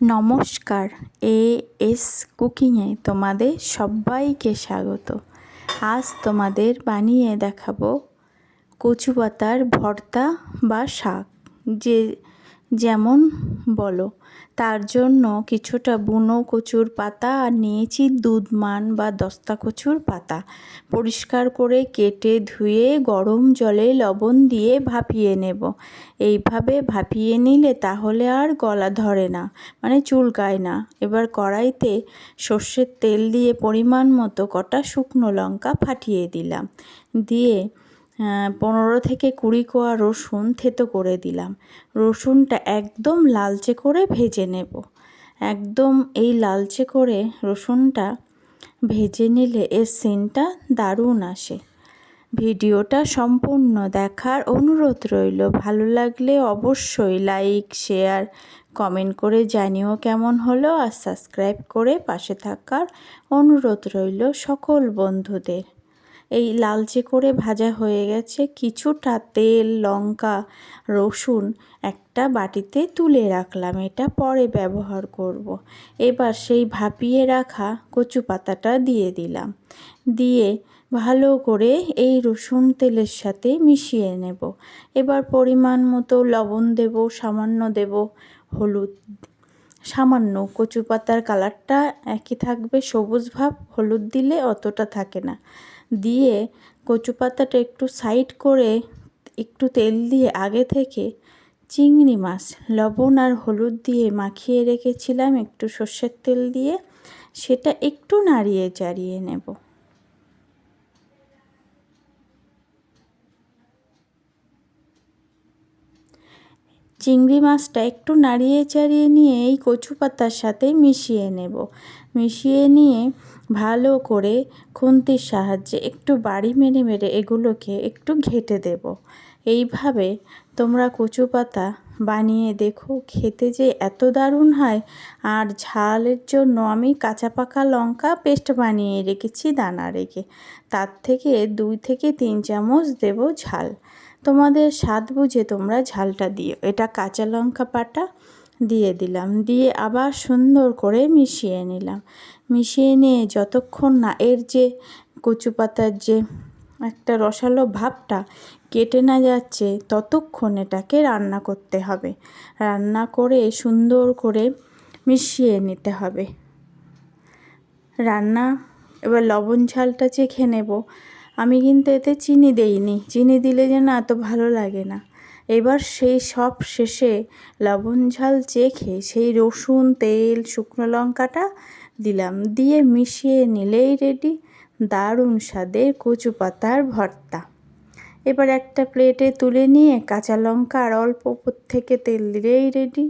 নমস্কার, A S কুকিংয়ে তোমাদের সবাইকে স্বাগত। আজ তোমাদের বানিয়ে দেখাবো কচু পাতার ভর্তা বা শাক, যে যেমন বলো, তার জন্য কিছুটা বুনো কচুর পাতা আর নিয়েছি দুধমান বা দস্তা কচুর পাতা। পরিষ্কার করে কেটে ধুয়ে গরম জলে লবণ দিয়ে ভাপিয়ে নেব। এইভাবে ভাপিয়ে নিলে তাহলে আর গলা ধরে না মানে চুলকায় না। এবার কড়াইতে সর্ষের তেল দিয়ে পরিমাণ মতো কটা শুকনো লঙ্কা ফাটিয়ে দিলাম। দিয়ে পনেরো থেকে কুড়ি কোয়া রসুন থেতো করে দিলাম। রসুনটা একদম লালচে করে ভেজে নেব। একদম এই লালচে করে রসুনটা ভেজে নিলে এর সেন্টটা দারুণ আসে। ভিডিওটা সম্পূর্ণ দেখার অনুরোধ রইল। ভালো লাগলে অবশ্যই লাইক, শেয়ার, কমেন্ট করে জানিও কেমন হলো আর সাবস্ক্রাইব করে পাশে থাকার অনুরোধ রইল সকল বন্ধুদের। এই লালচে করে ভাজা হয়ে গেছে কিছুটা তেল, লঙ্কা, রসুন একটা বাটিতে তুলে রাখলাম। এটা পরে ব্যবহার করব। এবার সেই ভাপিয়ে রাখা কচু পাতাটা দিয়ে দিলাম। দিয়ে ভালো করে এই রসুন তেলের সাথে মিশিয়ে নেব। এবার পরিমাণ মতো লবণ দেব, সামান্য দেব হলুদ। সামান্য কচু পাতার কালারটা একই থাকবে, সবুজ ভাব, হলুদ দিলে অতটা থাকে না। দিয়ে কচু পাতাটা একটু সাইড করে একটু তেল দিয়ে আগে থেকে চিংড়ি মাছ, লবণ আর হলুদ দিয়ে মাখিয়ে রেখেছিলাম একটু সর্ষের তেল দিয়ে। সেটা একটু নাড়িয়ে চাড়িয়ে নেব। চিংড়ি মাছটা একটু নাড়িয়ে চাড়িয়ে নিয়ে এই কচু পাতার সাথে মিশিয়ে নেব। মিশিয়ে নিয়ে ভালো করে খুন্তির সাহায্যে একটু বাড়ি মেরে মেরে এগুলোকে একটু ঘেটে দেব। এইভাবে তোমরা কচু পাতা বানিয়ে দেখো, খেতে যে এত দারুণ হয়। আর ঝালের জন্য আমি কাঁচা পাকা লঙ্কা পেস্ট বানিয়ে রেখেছি দানা রেখে। তার থেকে দুই থেকে তিন চামচ দেব ঝাল। তোমাদের স্বাদ বুঝে তোমরা ঝালটা দিও। এটা কাঁচা লঙ্কা পাটা দিয়ে দিলাম। দিয়ে আবার সুন্দর করে মিশিয়ে নিলাম। মিশিয়ে নিয়ে যতক্ষণ না এর যে কচু পাতার যে একটা রসালো ভাবটা কেটে না যাচ্ছে, ততক্ষণ এটাকে রান্না করতে হবে। রান্না করে সুন্দর করে মিশিয়ে নিতে হবে। রান্না, এবার লবণ ঝালটা চেখে নেব। আমি কিন্তু এতে চিনি দেইনি। চিনি দিলে যেন এত ভালো লাগে না। এবার সেই সব শেষে লবণ ঝাল চেখে সেই রসুন, তেল, শুকনো লঙ্কাটা দিলাম। দিয়ে মিশিয়ে নিলেই রেডি দারুণ স্বাদের কচু পাতার ভর্তা। এবার একটা প্লেটে তুলে নিয়ে কাঁচা লঙ্কা আর অল্প থেকে তেল দিলেই রেডি